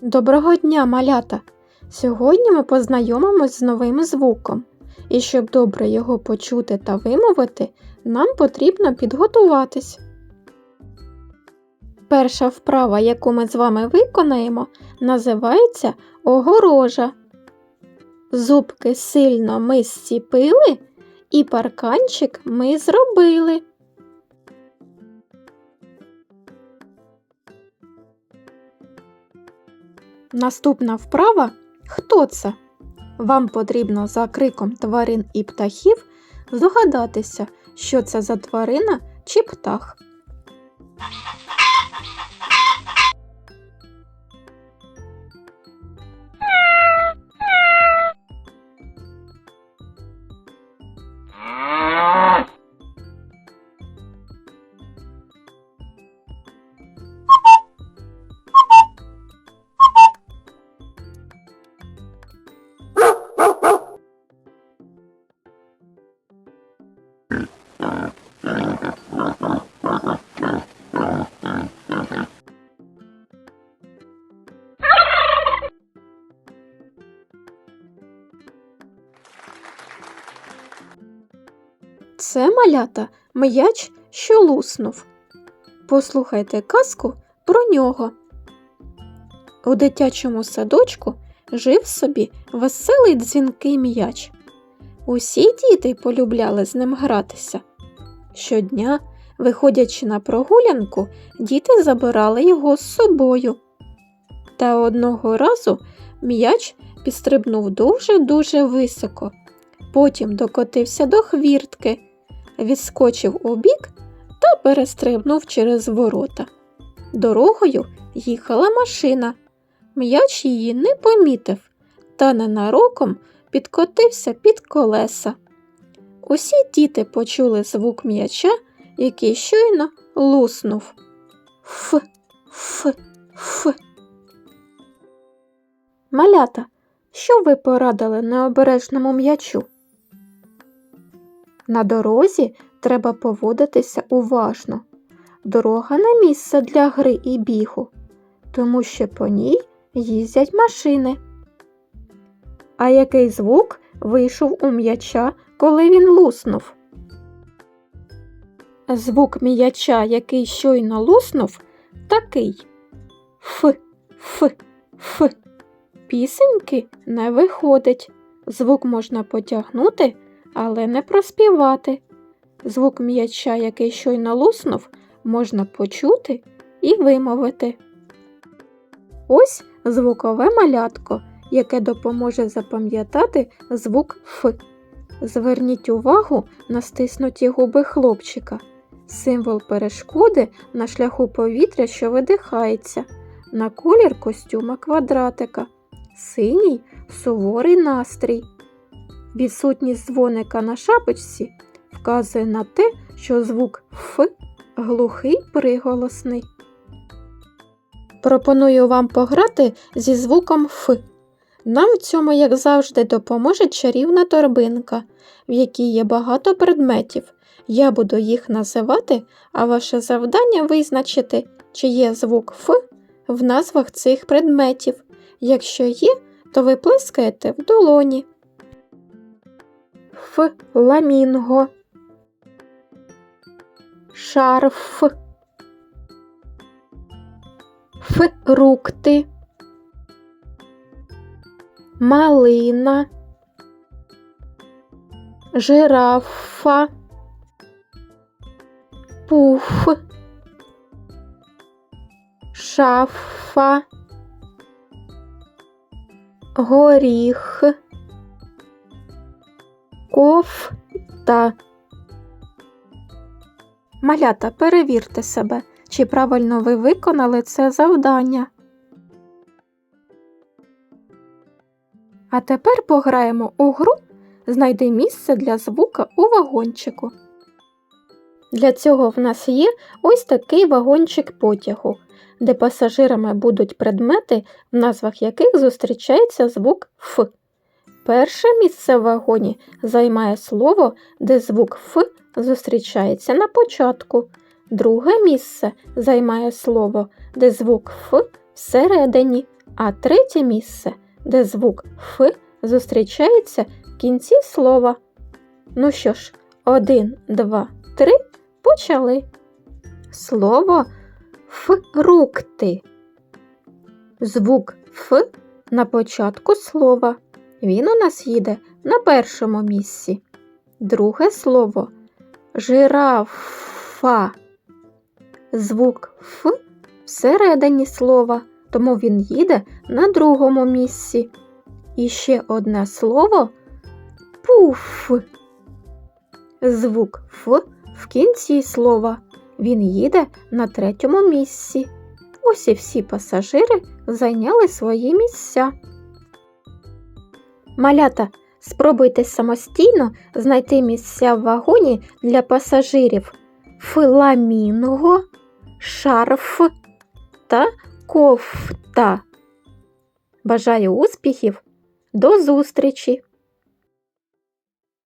Доброго дня, малята! Сьогодні ми познайомимось з новим звуком. І щоб добре його почути та вимовити, нам потрібно підготуватись. Перша вправа, яку ми з вами виконаємо, називається огорожа. Зубки сильно ми зціпили, і парканчик ми зробили. Наступна вправа хто це? Вам потрібно за криком тварин і птахів здогадатися, що це за тварина чи птах. Це малята м'яч, що луснув. Послухайте казку про нього. У дитячому садочку жив собі веселий дзвінкий м'яч. Усі діти полюбляли з ним гратися. Щодня, виходячи на прогулянку, діти забирали його з собою. Та одного разу м'яч підстрибнув дуже-дуже високо. Потім докотився до хвіртки, відскочив у бік та перестрибнув через ворота. Дорогою їхала машина. М'яч її не помітив та ненароком підкотився під колеса. Усі діти почули звук м'яча, який щойно луснув. Ф, ф, ф. Малята, що ви порадили необережному м'ячу? На дорозі треба поводитися уважно. Дорога не місце для гри і бігу, тому що по ній їздять машини. А який звук вийшов у м'яча, коли він луснув? Звук м'яча, який щойно луснув, такий Ф, Ф, Ф. Пісеньки не виходить. Звук можна потягнути, але не проспівати. Звук м'яча, який щойно луснув, можна почути і вимовити. Ось звукове малятко, яке допоможе запам'ятати звук Ф. Зверніть увагу на стиснуті губи хлопчика, символ перешкоди на шляху повітря, що видихається, на колір костюма квадратика, синій суворий настрій. Відсутність дзвоника на шапочці вказує на те, що звук Ф глухий приголосний. Пропоную вам пограти зі звуком Ф. Нам в цьому, як завжди, допоможе чарівна торбинка, в якій є багато предметів. Я буду їх називати, а ваше завдання визначити, чи є звук Ф в назвах цих предметів. Якщо є, то ви плескаєте в долоні. Фламінго. Шарф. Фрукти. Малина. Жирафа. Пуф. Шафа. Горіх. Кофта. Малята, перевірте себе, чи правильно ви виконали це завдання. А тепер пограємо у гру Знайди місце для звука у вагончику. Для цього в нас є ось такий вагончик потягу, де пасажирами будуть предмети, в назвах яких зустрічається звук Ф. Перше місце в вагоні займає слово, де звук Ф зустрічається на початку. Друге місце займає слово, де звук Ф всередині, а третє місце, де звук Ф зустрічається в кінці слова. Ну що ж, один, два, три, почали. Слово фрукти. Звук Ф на початку слова. Він у нас їде на першому місці. Друге слово жирафа. Звук Ф всередині слова, тому він їде на другому місці. І ще одне слово пуф. Звук Ф в кінці слова. Він їде на третьому місці. Ось і всі пасажири зайняли свої місця. Малята, спробуйте самостійно знайти місця в вагоні для пасажирів фламінго, шарф та кофта. Бажаю успіхів! До зустрічі!